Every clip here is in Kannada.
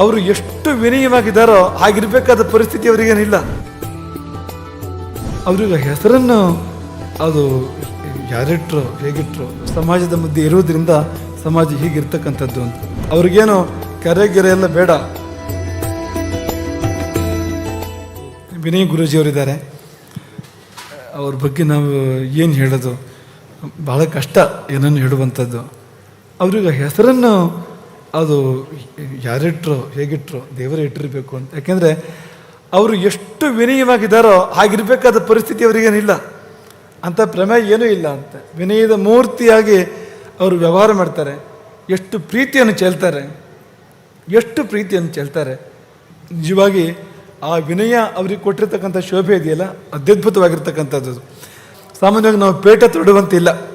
ಅವರು ಎಷ್ಟು ವಿನಯವಾಗಿದ್ದಾರೋ ಆಗಿರ್ಬೇಕಾದ ಪರಿಸ್ಥಿತಿ ಅವರಿಗೇನಿಲ್ಲ. ಅವ್ರಿಗೆ ಹೆಸರನ್ನು ಅದು ಯಾರಿಟ್ರು, ಹೇಗಿಟ್ರು, ಸಮಾಜದ ಮಧ್ಯೆ ಇರುವುದರಿಂದ ಸಮಾಜ ಹೀಗಿರ್ತಕ್ಕಂಥದ್ದು ಅಂತ. ಅವ್ರಿಗೇನು ಕರೆಗೆರೆ ಎಲ್ಲ ಬೇಡ. ವಿನಯ್ ಗುರೂಜಿಯವರಿದ್ದಾರೆ. ಅವ್ರ ಬಗ್ಗೆ ನಾವು ಏನು ಹೇಳೋದು? ಬಹಳ ಕಷ್ಟ ಏನನ್ನು ಹೇಳುವಂಥದ್ದು. ಅವ್ರಿಗೆ ಹೆಸರನ್ನು ಅದು ಯಾರಿಟ್ರು ಹೇಗಿಟ್ರು, ದೇವರೇ ಇಟ್ಟಿರಬೇಕು ಅಂತ. ಯಾಕೆಂದರೆ ಅವರು ಎಷ್ಟು ವಿನಯವಾಗಿದ್ದಾರೋ ಆಗಿರಬೇಕಾದ ಪರಿಸ್ಥಿತಿ ಅವರಿಗೇನಿಲ್ಲ. ಅಂಥ ಪ್ರಮೇಯ ಏನೂ ಇಲ್ಲ ಅಂತ. ವಿನಯದ ಮೂರ್ತಿಯಾಗಿ ಅವರು ವ್ಯವಹಾರ ಮಾಡ್ತಾರೆ. ಎಷ್ಟು ಪ್ರೀತಿಯನ್ನು ಚೆಲ್ತಾರೆ. ಎಷ್ಟು ಪ್ರೀತಿಯನ್ನು ಚೆಲ್ತಾರೆ. ನಿಜವಾಗಿ ಆ ವಿನಯ ಅವ್ರಿಗೆ ಕೊಟ್ಟಿರ್ತಕ್ಕಂಥ ಶೋಭೆ ಇದೆಯಲ್ಲ, ಅತ್ಯದ್ಭುತವಾಗಿರ್ತಕ್ಕಂಥದ್ದು. ಸಾಮಾನ್ಯವಾಗಿ ನಾವು ಪೇಟ ತೊಡುವಂತಿಲ್ಲ.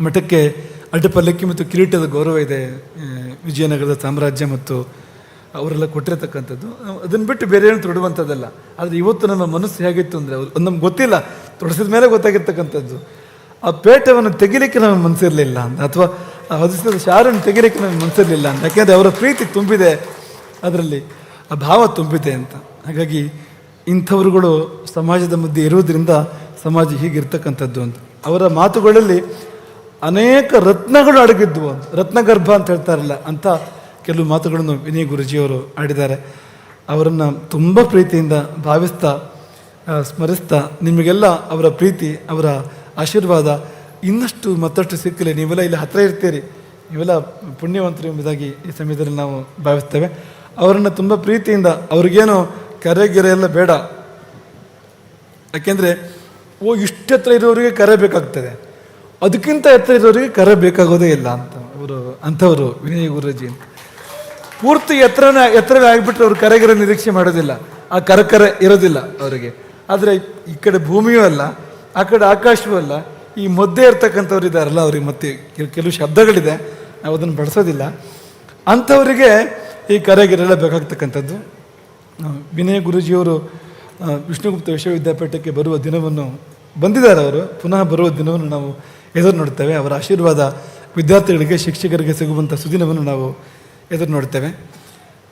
ಮಠಕ್ಕೆ ಅಡ್ಡಪಲ್ಲಕ್ಕಿ ಮತ್ತು ಕಿರೀಟದ ಗೌರವ ಇದೆ ವಿಜಯನಗರದ ಸಾಮ್ರಾಜ್ಯ ಮತ್ತು ಅವರೆಲ್ಲ ಕೊಟ್ಟಿರತಕ್ಕಂಥದ್ದು. ಅದನ್ನು ಬಿಟ್ಟು ಬೇರೆ ಏನು ತೊಡುವಂಥದ್ದಲ್ಲ. ಆದರೆ ಇವತ್ತು ನಮ್ಮ ಮನಸ್ಸು ಹೇಗಿತ್ತು ಅಂದರೆ ಅವ್ರು ನಮ್ಗೆ ಗೊತ್ತಿಲ್ಲ, ತೊಡಸಿದ ಮೇಲೆ ಗೊತ್ತಾಗಿರ್ತಕ್ಕಂಥದ್ದು. ಆ ಪೇಟವನ್ನು ತೆಗಿಲಿಕ್ಕೆ ನಮಗೆ ಮನಸ್ಸಿರಲಿಲ್ಲ ಅಂತ, ಅಥವಾ ಆ ಹೊದಿಸಿದ ಶಾರನ್ನು ತೆಗಿಲಿಕ್ಕೆ ನಮಗೆ ಮನಸ್ಸಿರಲಿಲ್ಲ ಅಂತ. ಯಾಕೆಂದರೆ ಅವರ ಪ್ರೀತಿ ತುಂಬಿದೆ, ಅದರಲ್ಲಿ ಆ ಭಾವ ತುಂಬಿದೆ ಅಂತ. ಹಾಗಾಗಿ ಇಂಥವ್ರುಗಳು ಸಮಾಜದ ಮಧ್ಯೆ ಇರುವುದರಿಂದ ಸಮಾಜ ಹೀಗಿರ್ತಕ್ಕಂಥದ್ದು ಅಂತ. ಅವರ ಮಾತುಗಳಲ್ಲಿ ಅನೇಕ ರತ್ನಗಳು ಅಡಗಿದ್ವು ಅಂತ. ರತ್ನಗರ್ಭ ಅಂತ ಹೇಳ್ತಾರಲ್ಲ, ಅಂತ ಕೆಲವು ಮಾತುಗಳನ್ನು ವಿನಯ್ ಗುರುಜಿಯವರು ಆಡಿದ್ದಾರೆ. ಅವರನ್ನು ತುಂಬ ಪ್ರೀತಿಯಿಂದ ಭಾವಿಸ್ತಾ ಸ್ಮರಿಸ್ತಾ, ನಿಮಗೆಲ್ಲ ಅವರ ಪ್ರೀತಿ, ಅವರ ಆಶೀರ್ವಾದ ಇನ್ನಷ್ಟು ಮತ್ತಷ್ಟು ಸಿಕ್ಕಲಿ. ನೀವೆಲ್ಲ ಇಲ್ಲಿ ಹತ್ತಿರ ಇರ್ತೀರಿ. ನೀವೆಲ್ಲ ಪುಣ್ಯವಂತರು ಎಂಬುದಾಗಿ ಈ ಸಮಯದಲ್ಲಿ ನಾವು ಭಾವಿಸ್ತೇವೆ. ಅವರನ್ನು ತುಂಬ ಪ್ರೀತಿಯಿಂದ, ಅವ್ರಿಗೇನು ಕರೆಗೆರೆ ಎಲ್ಲ ಬೇಡ. ಯಾಕೆಂದರೆ, ಓ, ಇಷ್ಟತ್ರ ಇರೋರಿಗೆ ಕರೆ ಬೇಕಾಗ್ತದೆ. ಅದಕ್ಕಿಂತ ಎತ್ತರ ಇರೋರಿಗೆ ಕರೆ ಬೇಕಾಗೋದೇ ಇಲ್ಲ ಅಂತ ಅವರು, ಅಂಥವರು ವಿನಯ ಗುರುಜಿ ಪೂರ್ತಿ ಎತ್ತರನ, ಎತ್ತರವೇ ಆಗಿಬಿಟ್ರೆ ಅವರು ಕರೆಗೆರೆ ನಿರೀಕ್ಷೆ ಮಾಡೋದಿಲ್ಲ. ಆ ಕರಕರೆ ಇರೋದಿಲ್ಲ ಅವರಿಗೆ. ಆದರೆ ಈ ಕಡೆ ಭೂಮಿಯೂ ಅಲ್ಲ, ಆ ಕಡೆ ಆಕಾಶವೂ ಅಲ್ಲ, ಈ ಮಧ್ಯೆ ಇರ್ತಕ್ಕಂಥವ್ರು ಇದ್ದಾರಲ್ಲ ಅವ್ರಿಗೆ ಮತ್ತೆ ಕೆಲವು ಶಬ್ದಗಳಿದೆ, ನಾವು ಅದನ್ನು ಬಳಸೋದಿಲ್ಲ. ಅಂಥವರಿಗೆ ಈ ಕರೆಗಿರಲ್ಲ ಬೇಕಾಗ್ತಕ್ಕಂಥದ್ದು. ವಿನಯ ಗುರುಜಿಯವರು ವಿಷ್ಣುಗುಪ್ತ ವಿಶ್ವವಿದ್ಯಾಪೀಠಕ್ಕೆ ಬರುವ ದಿನವನ್ನು ಬಂದಿದ್ದಾರೆ ಅವರು. ಪುನಃ ಬರುವ ದಿನವನ್ನು ನಾವು ಎದುರು ನೋಡ್ತೇವೆ ಅವರ ಆಶೀರ್ವಾದ ವಿದ್ಯಾರ್ಥಿಗಳಿಗೆ, ಶಿಕ್ಷಕರಿಗೆ ಸಿಗುವಂಥ ಸುದಿನವನ್ನು ನಾವು ಎದುರು ನೋಡ್ತೇವೆ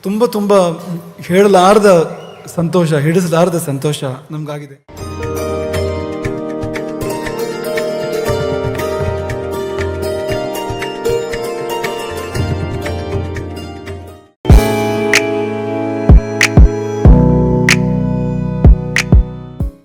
ತುಂಬ ತುಂಬ ಹೇಳಲಾರದ ಸಂತೋಷ, ಹಿಡಿಸಲಾರದ ಸಂತೋಷ ನಮಗಾಗಿದೆ.